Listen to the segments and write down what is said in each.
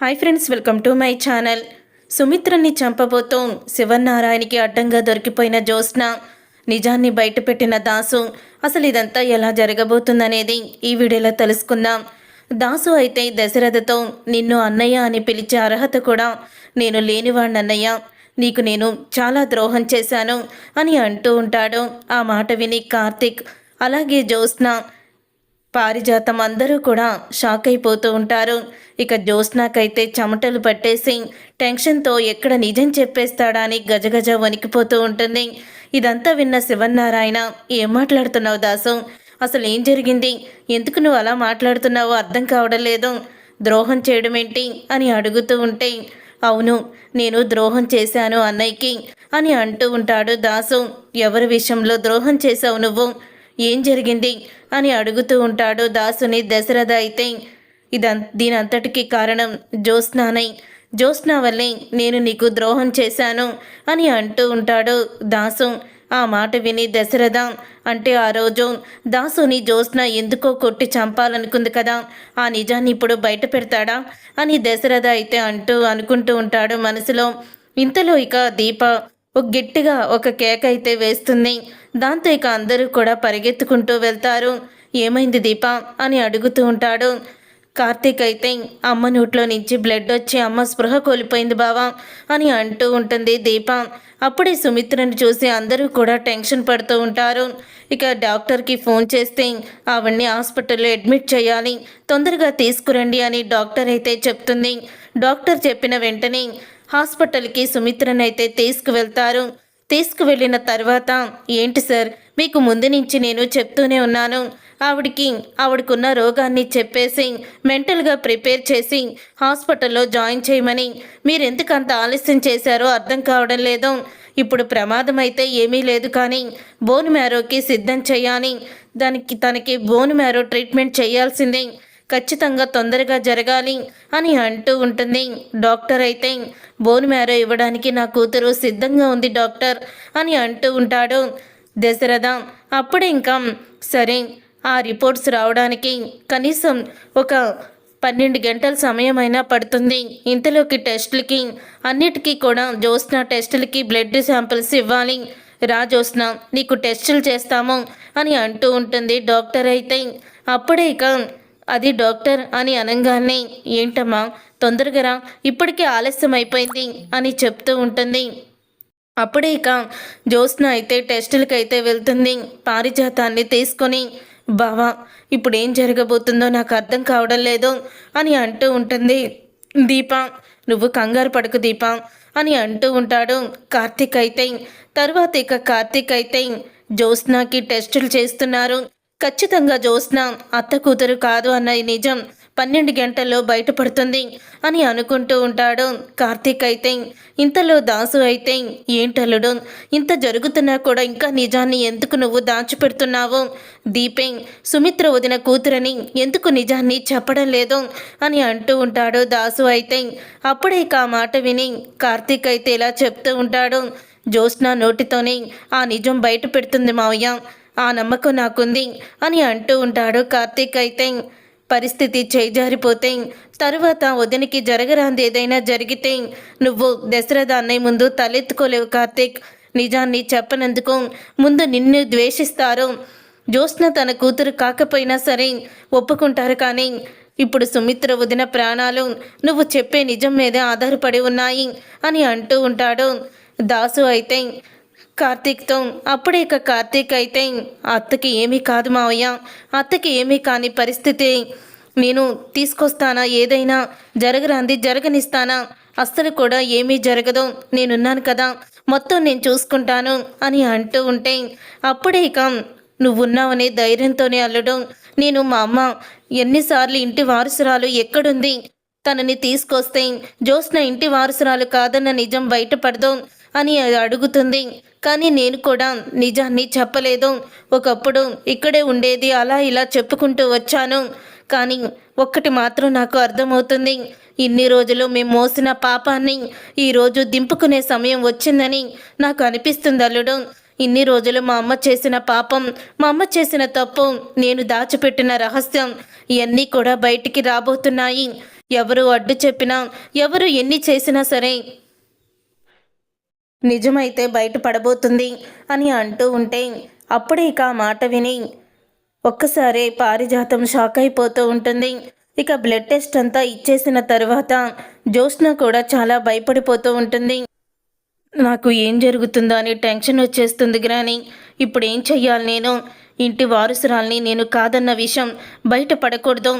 Hi friends welcome to my channel సుమిత్రని చంపబోతూ శివనారాయణకి అడ్డంగా దొరికిపోయిన జ్యోత్స్న నిజాన్ని బయటపెట్టిన దాసు అసలు ఇదంతా ఎలా జరగబోతుందనేది ఈ వీడియోలో తెలుసుకుందాం దాసు అయితే దశరథతో నిన్ను అన్నయ్య అని పిలిచే అర్హత కూడా నేను లేనివాణ్ణన్నయ్య నీకు నేను చాలా ద్రోహం చేశాను అని అంటూ ఉంటాడు ఆ మాట విని కార్తిక్ అలాగే జ్యోత్స్న పారిజాతం అందరూ కూడా షాక్ అయిపోతూ ఉంటారు. ఇక జ్యోత్స్నాకైతే చెమటలు పట్టేసి టెన్షన్తో ఎక్కడ నిజం చెప్పేస్తాడా అని గజగజ వణికిపోతూ ఉంటుంది. ఇదంతా విన్న శివన్నారాయణ ఏం మాట్లాడుతున్నావు దాసు? అసలు ఏం జరిగింది? ఎందుకు నువ్వు అలా మాట్లాడుతున్నావో అర్థం కావడం లేదు. ద్రోహం చేయడం ఏంటి అని అడుగుతూ ఉంటే అవును నేను ద్రోహం చేశాను అన్నయ్యకి అని అంటూ ఉంటాడు దాసు. ఎవరి విషయంలో ద్రోహం చేశావు నువ్వు? ఏం జరిగింది అని అడుగుతూ ఉంటాడు దాసుని దశరథ అయితే. ఇదం దీనంతటికీ కారణం జ్యోత్స్నానై. జ్యోత్స్నా వల్లే నేను నీకు ద్రోహం చేశాను అని అంటూ ఉంటాడు దాసు. ఆ మాట విని దశరథ అంటే ఆ రోజు దాసుని జ్యోత్స్న ఎందుకో కొట్టి చంపాలనుకుంది కదా ఆ నిజాన్ని ఇప్పుడు బయట పెడతాడా అని దశరథ అయితే అంటూ అనుకుంటూ ఉంటాడు మనసులో. ఇంతలో ఇక దీప గట్టిగా ఒక కేక్ అయితే వేస్తుంది. దాంతో ఇక అందరూ కూడా పరిగెత్తుకుంటూ వెళ్తారు. ఏమైంది దీప? అని అడుగుతూ ఉంటాడు. కార్తీక్ అయితే అమ్మ నోట్లో నుంచి బ్లడ్ వచ్చి అమ్మ స్పృహ కోల్పోయింది బావా అని అంటూ ఉంటుంది దీప. అప్పుడే సుమిత్రను చూసి అందరూ కూడా టెన్షన్ పడుతూ ఉంటారు. ఇక డాక్టర్కి ఫోన్ చేస్తే ఆవిడ్ని హాస్పిటల్లో అడ్మిట్ చేయాలి. తొందరగా తీసుకురండి అని డాక్టర్ అయితే చెప్తుంది. డాక్టర్ చెప్పిన వెంటనే హాస్పిటల్కి సుమిత్రనైతే తీసుకువెళ్తారు. తీసుకువెళ్ళిన తర్వాత ఏంటి సార్ మీకు ముందు నుంచి నేను చెప్తూనే ఉన్నాను. ఆవిడికి ఆవిడకున్న రోగాన్ని చెప్పేసి మెంటల్గా ప్రిపేర్ చేసి హాస్పిటల్లో జాయిన్ చేయమని. మీరెందుకు అంత ఆలస్యం చేశారో అర్థం కావడం లేదు. ఇప్పుడు ప్రమాదం అయితే ఏమీ లేదు కానీ బోన్ మ్యారోకి సిద్ధం చేయాలి. దానికి తనకి బోన్ మ్యారో ట్రీట్మెంట్ చేయాల్సిందే. ఖచ్చితంగా తొందరగా జరగాలి అని అంటూ ఉంటుంది. డాక్టర్ అయితే బోన్ మ్యారో ఇవ్వడానికి నా కూతురు సిద్ధంగా ఉంది డాక్టర్ అని అంటూ ఉంటాడు. దశరథ అప్పుడే ఇంకా సరే ఆ రిపోర్ట్స్ రావడానికి కనీసం ఒక పన్నెండు గంటల సమయమైనా పడుతుంది. ఇంతలోకి టెస్టులకి అన్నిటికీ కూడా జ్యోత్స్న టెస్టులకి బ్లడ్ శాంపిల్స్ ఇవ్వాలి. రా జ్యోత్స్న నీకు టెస్టులు చేస్తాము అని అంటూ ఉంటుంది. డాక్టర్ అయితే అప్పుడే ఇక అది డాక్టర్ అని అనగానే ఏంటమ్మా తొందరగా రా ఇప్పటికే ఆలస్యం అయిపోయింది అని చెప్తూ ఉంటుంది. అప్పుడే ఇక జ్యోత్స్న అయితే టెస్టులకి అయితే వెళ్తుంది. పారిజాతాన్ని తీసుకొని బావా ఇప్పుడు ఏం జరగబోతుందో నాకు అర్థం కావడం లేదు అని అంటూ ఉంటుంది. దీప నువ్వు కంగారు పడకు దీప అని అంటూ ఉంటాడు కార్తీక్ అయితే. తర్వాత ఇక కార్తీక్ అయితే జ్యోత్స్నాకి టెస్టులు చేస్తున్నారు. ఖచ్చితంగా జ్యోత్స్న అత్త కూతురు కాదు అన్న నిజం పన్నెండు గంటల్లో బయటపడుతుంది అని అనుకుంటూ ఉంటాడు కార్తీక్ అయితే. ఇంతలో దాసు అయితే ఏంటల్లుడు ఇంత జరుగుతున్నా కూడా ఇంకా నిజాన్ని ఎందుకు నువ్వు దాచిపెడుతున్నావు? దీపే సుమిత్ర వదిన కూతురని ఎందుకు నిజాన్ని చెప్పడం లేదు అని అంటూ ఉంటాడు దాసు అయితే. అప్పుడే ఆ మాట విని కార్తీక్ అయితే ఇలా చెప్తూ ఉంటాడు. జ్యోత్స్న నోటితోనే ఆ నిజం బయట పెడుతుంది మావయ్య. ఆ నమ్మకం నాకుంది అని అంటూ ఉంటాడు కార్తీక్ అయితే. పరిస్థితి చేజారిపోతే తరువాత వదినికి జరగరాంది ఏదైనా జరిగితే నువ్వు దశరథ అన్నయ్య ముందు తలెత్తుకోలేవు కార్తీక్. నిజాన్ని చెప్పనందుకు ముందు నిన్ను ద్వేషిస్తారు. జ్యోత్స్న తన కూతురు కాకపోయినా సరే ఒప్పుకుంటారు కానీ ఇప్పుడు సుమిత్ర వదిన ప్రాణాలు నువ్వు చెప్పే నిజం మీద ఆధారపడి ఉన్నాయి అని అంటూ ఉంటాడు. దాసు అయితే కార్తీక్తో అప్పుడే ఇక కార్తీక్ అయితే అత్తకి ఏమీ కాదు మావయ్య అత్తకి ఏమీ కాని పరిస్థితి నేను తీసుకొస్తానా ఏదైనా జరగరాంది జరగనిస్తానా అస్సలు కూడా ఏమీ జరగదు నేనున్నాను కదా మొత్తం నేను చూసుకుంటాను అని అంటూ ఉంటే అప్పుడే ఇక నువ్వున్నావనే ధైర్యంతోనే అల్లడం నేను మా అమ్మ ఎన్నిసార్లు ఇంటి వారసురాలు ఎక్కడుంది తనని తీసుకొస్తే జ్యోత్స్న ఇంటి వారసురాలు కాదన్న నిజం బయటపడదు అని అడుగుతుంది. కానీ నేను కూడా నిజాన్ని చెప్పలేదు. ఒకప్పుడు ఇక్కడే ఉండేది అలా ఇలా చెప్పుకుంటూ వచ్చాను. కానీ ఒక్కటి మాత్రం నాకు అర్థమవుతుంది. ఇన్ని రోజులు మేము మోసిన పాపాన్ని ఈరోజు దింపుకునే సమయం వచ్చిందని నాకు అనిపిస్తుంది అల్లుడు. ఇన్ని రోజులు మా అమ్మ చేసిన పాపం మా అమ్మ చేసిన తప్పు నేను దాచిపెట్టిన రహస్యం ఇవన్నీ కూడా బయటికి రాబోతున్నాయి. ఎవరు అడ్డు చెప్పినా ఎవరు ఎన్ని చేసినా సరే నిజమైతే బయటపడబోతుంది అని అంటూ ఉంటే అప్పుడే ఇక ఆ మాట విని ఒక్కసారే పారిజాతం షాక్ అయిపోతూ ఉంటుంది. ఇక బ్లడ్ టెస్ట్ అంతా ఇచ్చేసిన తర్వాత జ్యోత్స్న కూడా చాలా భయపడిపోతూ ఉంటుంది. నాకు ఏం జరుగుతుందో అని టెన్షన్ వచ్చేస్తుంది గ్రాని. ఇప్పుడు ఏం చెయ్యాలి నేను? ఇంటి వారసురాల్ని నేను కాదన్న విషయం బయట పడకూడదు.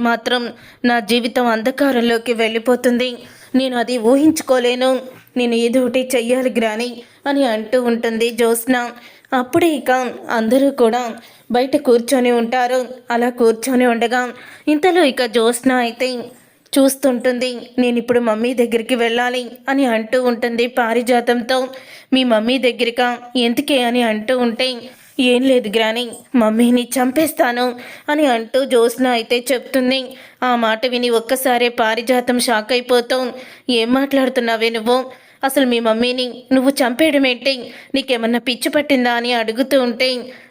మాత్రం నా జీవితం అంధకారంలోకి వెళ్ళిపోతుంది. నేను అది ఊహించుకోలేను. నేను ఏదో ఒకటి చెయ్యాలి గ్రాని అని అంటూ ఉంటుంది జ్యోత్స్న. అప్పుడే ఇక అందరూ కూడా బయట కూర్చొని ఉంటారు. అలా కూర్చొని ఉండగా ఇంతలో ఇక జ్యోత్స్న అయితే చూస్తుంటుంది నేను ఇప్పుడు మమ్మీ దగ్గరికి వెళ్ళాలి అని అంటూ ఉంటుంది పారిజాతంతో. మీ మమ్మీ దగ్గరికా ఎందుకే అని అంటూ ఉంటే ఏం లేదు గ్రాని మమ్మీని చంపేస్తాను అని అంటూ జ్యోత్స్న అయితే చెప్తుంది. ఆ మాట విని ఒక్కసారే పారిజాతం షాక్ అయిపోతాం. ఏం మాట్లాడుతున్నావే నువ్వు? అసలు మీ మమ్మీని నువ్వు చంపేయడం ఏంటి? నీకేమన్నా పిచ్చి పట్టిందా అని అడుగుతూ ఉంటే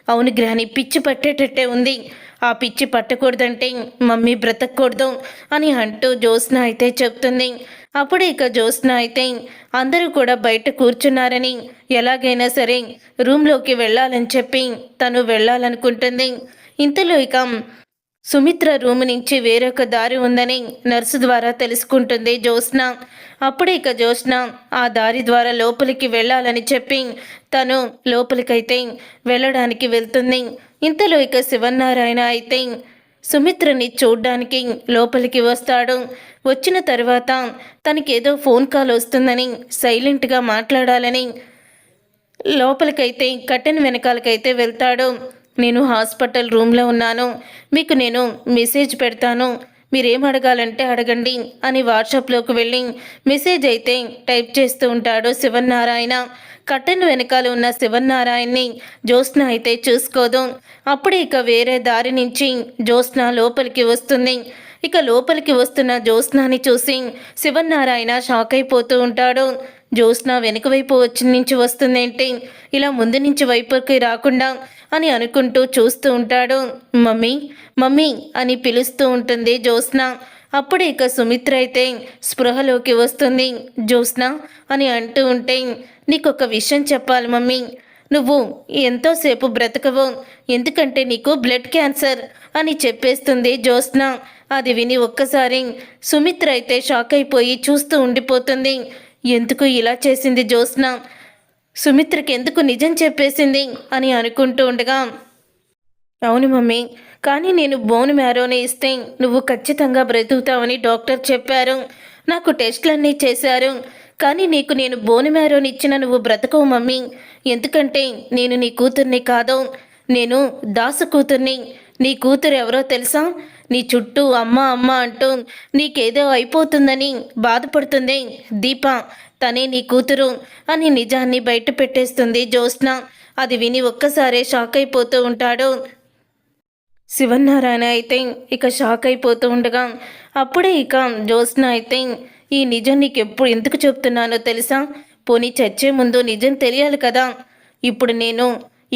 అవును గ్రాని పిచ్చి పట్టేటట్టే ఉంది. ఆ పిచ్చి పట్టకూడదంటే మమ్మీ బ్రతకూడదు అని అంటూ జ్యోత్స్న అయితే చెప్తుంది. అప్పుడు ఇక జ్యోత్స్న అయితే అందరూ కూడా బయట కూర్చున్నారని ఎలాగైనా సరే రూమ్లోకి వెళ్ళాలని చెప్పి తను వెళ్ళాలనుకుంటుంది. ఇంతలో ఇక సుమిత్ర రూమ్ నుంచి వేరొక దారి ఉందని నర్సు ద్వారా తెలుసుకుంటుంది జ్యోత్స్న. అప్పుడే ఇక జ్యోత్స్న ఆ దారి ద్వారా లోపలికి వెళ్ళాలని చెప్పి తను లోపలికైతే వెళ్ళడానికి వెళ్తుంది. ఇంతలో ఇక శివనారాయణ అయితే సుమిత్రని చూడ్డానికి లోపలికి వస్తాడు. వచ్చిన తర్వాత తనకేదో ఫోన్ కాల్ వస్తుందని సైలెంట్గా మాట్లాడాలని లోపలికైతే కట్టెన్ వెనకాలకైతే వెళ్తాడు. నేను హాస్పిటల్ రూమ్లో ఉన్నాను. మీకు నేను మెసేజ్ పెడతాను. మీరేం అడగాలంటే అడగండి అని వాట్సాప్లోకి వెళ్ళి మెసేజ్ అయితే టైప్ చేస్తూ ఉంటాడు శివన్నారాయణ. కట్టెన్ వెనకాల ఉన్న శివన్నారాయణని జ్యోత్స్న అయితే చూసుకోదు. అప్పుడే ఇక వేరే దారి నుంచి జ్యోత్స్న లోపలికి వస్తుంది. ఇక లోపలికి వస్తున్న జ్యోత్స్నాని చూసి శివన్నారాయణ షాక్ అయిపోతూ ఉంటాడు. జ్యోత్స్న వెనుక వైపు వచ్చి నుంచి వస్తుందేంటి? ఇలా ముందు నుంచి వైపుకి రాకుండా అని అనుకుంటూ చూస్తూ ఉంటాడు. మమ్మీ మమ్మీ అని పిలుస్తూ ఉంటుంది జ్యోత్స్న. అప్పుడు ఇక సుమిత్ర అయితే స్పృహలోకి వస్తుంది. జ్యోత్స్న అని అంటూ ఉంటే నీకు ఒక విషయం చెప్పాలి మమ్మీ. నువ్వు ఎంతోసేపు బ్రతకవు. ఎందుకంటే నీకు బ్లడ్ క్యాన్సర్ అని చెప్పేస్తుంది జ్యోత్స్న. అది విని ఒక్కసారి సుమిత్ర అయితే షాక్ అయిపోయి చూస్తూ ఉండిపోతుంది. ఎందుకు ఇలా చేసింది జ్యోత్స్న? సుమిత్రకి ఎందుకు నిజం చెప్పేసింది అని అనుకుంటూ ఉండగా అవును మమ్మీ కానీ నేను బోన్ మ్యారోని ఇస్తే నువ్వు ఖచ్చితంగా బ్రతుకుతావని డాక్టర్ చెప్పారు. నాకు టెస్ట్లన్నీ చేశారు. కానీ నీకు నేను బోన్ మ్యారోని ఇచ్చిన నువ్వు బ్రతకవు మమ్మీ. ఎందుకంటే నేను నీ కూతుర్ని కాదు. నేను దాసు కూతుర్ని. నీ కూతురు ఎవరో తెలుసా? నీ చుట్టూ అమ్మ అమ్మ అంటూ నీకేదో అయిపోతుందని బాధపడుతుంది దీప. తనే నీ కూతురు అని నిజాన్ని బయట పెట్టేస్తుంది జ్యోత్స్న. అది విని ఒక్కసారే షాక్ అయిపోతూ ఉంటాడు. శివనారాయణ అయితే ఇక షాక్ అయిపోతూ ఉండగా అప్పుడే ఇక జ్యోత్స్న అయితే ఈ నిజం నీకు ఎప్పుడు ఎందుకు చెప్తున్నానో తెలుసా? పోనీ చచ్చే ముందు నిజం తెలియాలి కదా. ఇప్పుడు నేను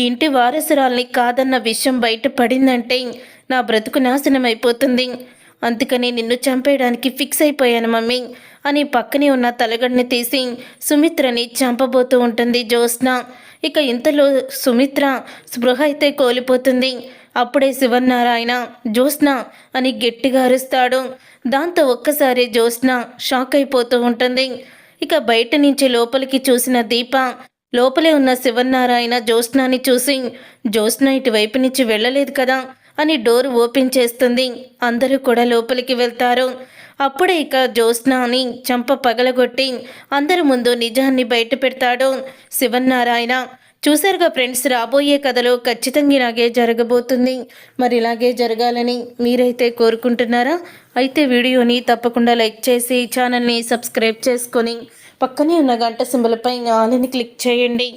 ఈ ఇంటి వారసురాల్ని కాదన్న విషయం బయట పడిందంటే నా బ్రతుకు నాశనం అయిపోతుంది అందుకని నిన్ను చంపేయడానికి ఫిక్స్ అయిపోయాను మమ్మీ. అని పక్కనే ఉన్న తలగడని తీసి సుమిత్రని చంపబోతూ ఉంటుంది జ్యోత్స్న. ఇక ఇంతలో సుమిత్ర స్పృహ అయితే కోల్పోతుంది. అప్పుడే శివన్నారాయణ జ్యోత్స్న అని గట్టిగా అరుస్తాడు. దాంతో ఒక్కసారి జ్యోత్స్న షాక్ అయిపోతూ ఉంటుంది. ఇక బయట నుంచి లోపలికి చూసిన దీప లోపలే ఉన్న శివన్నారాయణ జ్యోత్స్నాని చూసి జ్యోత్స్న ఇటువైపు నుంచి వెళ్ళలేదు కదా అని డోర్ ఓపెన్ చేస్తుంది. అందరూ కూడా లోపలికి వెళ్తారు. అప్పుడే ఇక జ్యోత్స్నాని చంప పగలగొట్టి అందరి ముందు నిజాన్ని బయట పెడతాడు శివన్నారాయణ. చూసారుగా ఫ్రెండ్స్ రాబోయే కథలో ఖచ్చితంగా ఇలాగే జరగబోతుంది. మరి ఇలాగే జరగాలని మీరైతే కోరుకుంటున్నారా? అయితే వీడియోని తప్పకుండా లైక్ చేసి ఛానల్ని సబ్స్క్రైబ్ చేసుకొని పక్కనే ఉన్న గంట సింబలపై ఆలని క్లిక్ చేయండి.